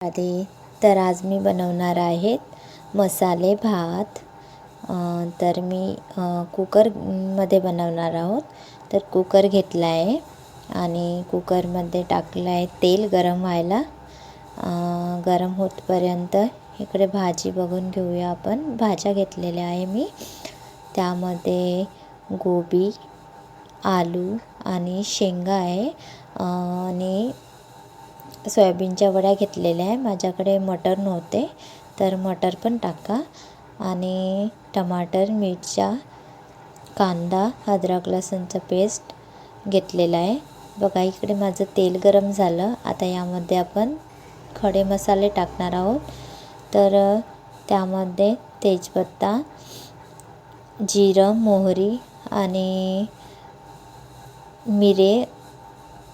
आधी तर आज मी बनवणार आहेत मसाले भात. तर मी कुकरमध्ये बनवणार आहोत. तर कुकर घेतला आहे आणि कुकरमध्ये टाकलं आहे तेल गरम व्हायला. गरम होतपर्यंत इकडे भाजी बघून घेऊया आपण. भाज्या घेतलेल्या आहे मी. त्यामध्ये गोबी आलू आणि शेंगा आहे. आणि सोयाबीनच्या वड्या घेतलेल्या आहे. माझ्याकडे मटर नव्हते तर मटर पण टाका. आणि टमाटर मिरच्या कांदा अद्रक लसूणचं पेस्ट घेतलेला आहे. बघा इकडे माझं तेल गरम झालं. आता यामध्ये आपण खडे मसाले टाकणार आहोत. तर त्यामध्ये तेजपत्ता जिरं मोहरी आणि मिरे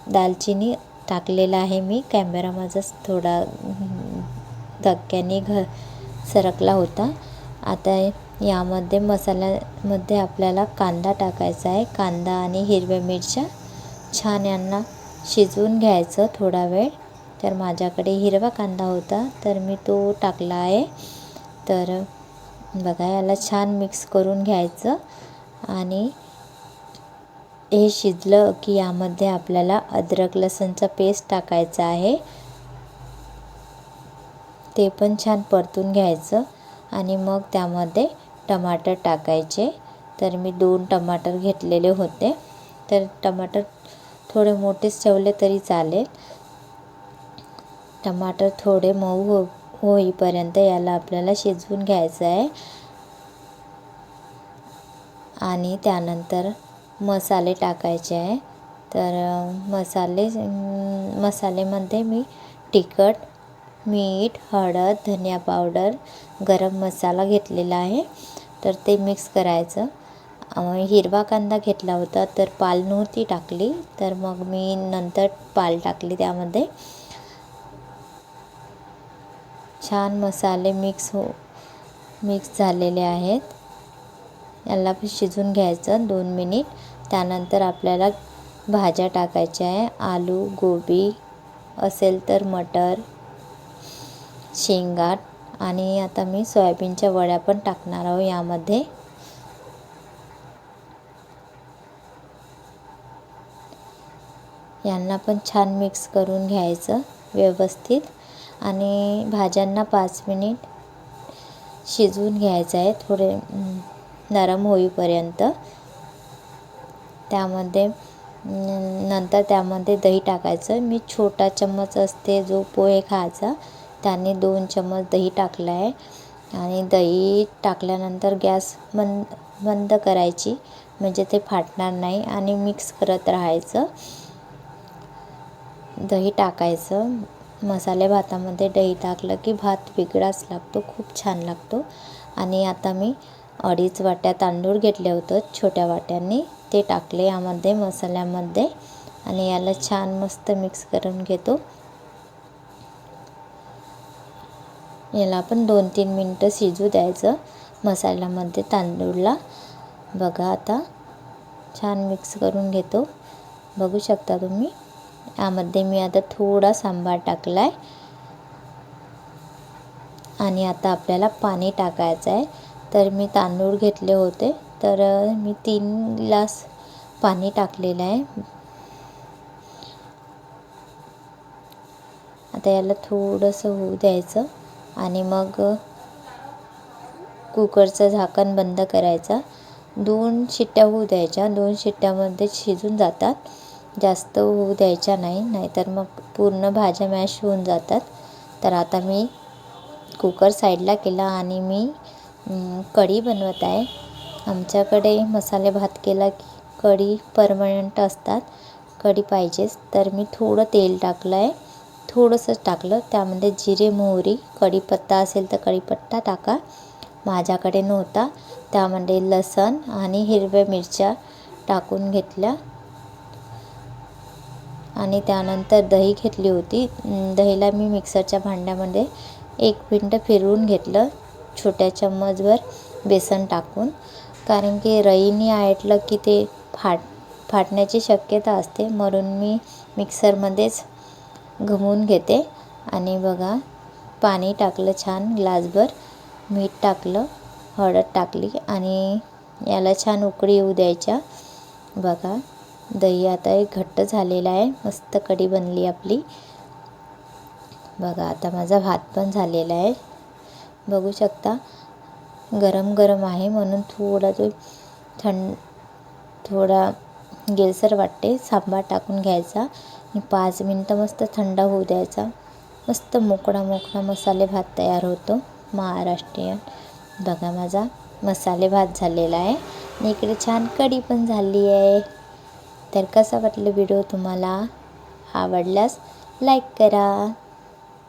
दालचिनी टाकलेला आहे मी. कॅमेरा माझा थोडा धक्क्याने घ सरकला होता. आता यामध्ये मसाल्यामध्ये आपल्याला कांदा टाकायचा आहे. कांदा आणि हिरव्या मिरच्या छान यांना शिजवून घ्यायचं थोडा वेळ. तर माझ्याकडे हिरवा कांदा होता तर मी तो टाकला आहे. तर बघा याला छान मिक्स करून घ्यायचं. आणि हे शिजलं की यामध्ये आपल्याला अद्रक लसूणचा पेस्ट टाकायचा आहे. ते पण छान परतून घ्यायचं आणि मग त्यामध्ये टमाटर टाकायचे. तर मी दोन टमाटर घेतलेले होते. तर टमाटर थोडे मोठेच ठेवले तरी चालेल. टमाटर थोडे मऊ हो होईपर्यंत याला आपल्याला शिजवून घ्यायचं आहे. आणि त्यानंतर मसाले टाकायचे आहे. तर मसाले मसालेमध्ये मी तिखट मीठ हळद धनिया पावडर गरम मसाला घेतलेला आहे. तर ते मिक्स करायचं. हिरवा कांदा घेतला होता तर पाल नव्हती टाकली. तर मग मी नंतर पाल टाकली त्यामध्ये. छान मसाले मिक्स हो मिक्स झालेले आहेत. याला शिजून घ्यायचं दोन मिनिट. त्यानंतर आपल्याला भाज्या टाकायच्या आहे. आलू गोबी असेल तर मटर शेंगा आणि आता मी सोयाबीनच्या वड्या पण टाकणार आहोत यामध्ये. यांना पण छान मिक्स करून घ्यायचं व्यवस्थित. आणि भाज्यांना पाच मिनिट शिजवून घ्यायचं आहे. थोडे नरम होईपर्यंत. त्यामध्ये नंतर त्यामध्ये दही टाकायचं. मी छोटा चम्मच असते जो पोहे खायचा त्याने दोन चम्मच दही टाकलं आहे. आणि दही टाकल्यानंतर गॅस बंद बंद करायची म्हणजे ते फाटणार नाही आणि मिक्स करत राहायचं. दही टाकायचं. मसाले भातामध्ये दही टाकलं की भात वेगळाच लागतो खूप छान लागतो. आणि आता मी अडीच वाट्या तांदूळ घेतले होतं छोट्या वाट्यांनी. ते टाकले यामध्ये मसाल्यामध्ये. आणि याला छान मस्त मिक्स करून घेतो. याला आपण दोन तीन मिनटं शिजू द्यायचं मसाल्यामध्ये तांदूळला. बघा आता छान मिक्स करून घेतो. बघू शकता तुम्ही? यामध्ये मी आता थोडा सांबार टाकला आहे आणि आता आपल्याला पाणी टाकायचं आहे तर मी तांदूळ घेतले होते. तर मी तीन ग्लास पाणी टाकलेलं आहे. आता याला थोडंसं होऊ द्यायचं आणि मग कुकरचं झाकण बंद करायचा. दोन शिट्ट्या होऊ द्यायच्या. दोन शिट्ट्यामध्ये शिजून जातात. जास्त होऊ द्यायच्या नाही. नाहीतर मग पूर्ण भाज्या मॅश होऊन जातात. तर आता मी कुकर साईडला केला आणि मी कढी बनवत आहे. आमच्याकडे मसाले भात केला की कढी परमनंट असतात. कढी पाहिजेच. तर मी थोडं तेल टाकलं आहे थोडंसंच टाकलं. त्यामध्ये जिरे मोहरी कढीपत्ता असेल तर कढीपत्ता टाका. माझ्याकडे नव्हता. त्यामध्ये लसण आणि हिरव्या मिरच्या टाकून घेतल्या. आणि त्यानंतर दही घेतली होती. दहीला मी मिक्सरच्या भांड्यामध्ये एक मिनटं फिरवून घेतलं. छोट्या चम्मचभर बेसन टाकून. कारण की रईनी आटलं की ते फाट फाटण्याची शक्यता असते. म्हणून मी मिक्सरमध्येच घुमवून घेते. आणि बघा पाणी टाकलं छान ग्लासभर मीठ टाकलं हळद टाकली आणि याला छान उकळी येऊ द्यायच्या. बघा दही आता एक घट्ट झालेला आहे मस्त कढी बनली आपली. बघा आता माझा भात पण झालेला आहे. बघू शकता गरम गरम आहे म्हणून थोडा तो थंड थोडा गेलसर वाटते सांबार टाकून घ्यायचा. आणि पाच मिनटं मस्त थंड होऊ द्यायचा. मस्त मोकळा मोकळा मसाले भात तयार होतो. महाराष्ट्रीयन. बघा माझा मसाले भात झालेला आहे. आणि इकडे छान कढी पण झाली आहे. तर कसा वाटलं व्हिडिओ तुम्हाला? आवडल्यास लाईक करा.